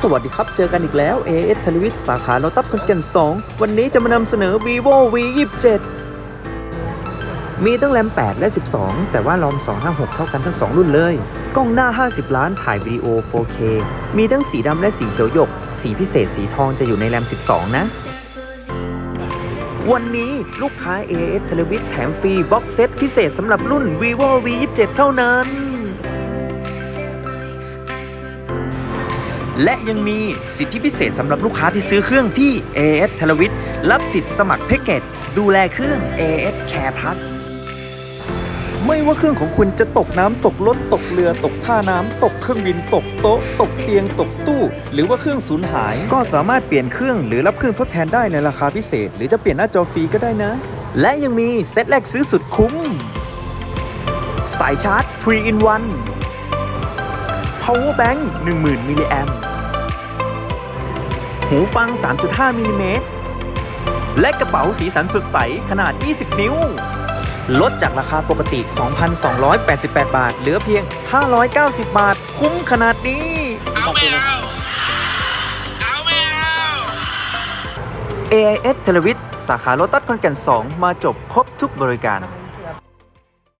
สวัสดีครับ เจอกันอีกแล้ว AS ท l วิทสาขาโลตัสคอนแก่น2 วันนี้จะมานำเสนอ vivo v 2 7มีทั้งแรม 8 และ 12 แต่ว่าลอม 256 เท่ากันทั้ง 2 รุ่นเลย กล้องหน้า 50 ล้านถ่ายวิดีโอ 4K มีทั้งสีดำและสีเขียวหยก สีพิเศษสีทองจะอยู่ในแรม 12 นะ วันนี้ลูกค้า AS ท l วิทแถมฟรีบ็อกเซตพิเศษสำหรับรุ่น vivo v 2 7เท่านั้น และยังมีสิทธิพิเศษสำหรับลูกค้าที่ซื้อเครื่องที่ AS ท l วิทรับสิทธิ์สมัครแพ็กเกจดูแลเครื่อง AS Care Plus ไม่ว่าเครื่องของคุณจะตกน้ำตกรถตกเรือตกท่าน้ำตกเครื่องบินตกโต๊ะ ตกเตียงตกตู้ หรือว่าเครื่องสูญหาย ก็สามารถเปลี่ยนเครื่องหรือรับเครื่องทดแทนได้ในราคาพิเศษ หรือจะเปลี่ยนหน้าจอฟรีก็ได้นะ และยังมีเซตแรกซื้อสุดคุ้ม สายชาร์จ 3 in 1 power bank 10,000มิลลิแอมหูฟัง 3.5มิลลิเมตร และกระเป๋าสีสันสดใสขนาด 20 นิ้ว ลดจากราคาปกติ 2,288 บาท เหลือเพียง 590 บาท คุ้มขนาดนี้ เอาไม่เอา เอาไม่เอา AIS เทเลวิทสาขาโลตัสคอนแก่น 2 มาจบครบทุกบริการ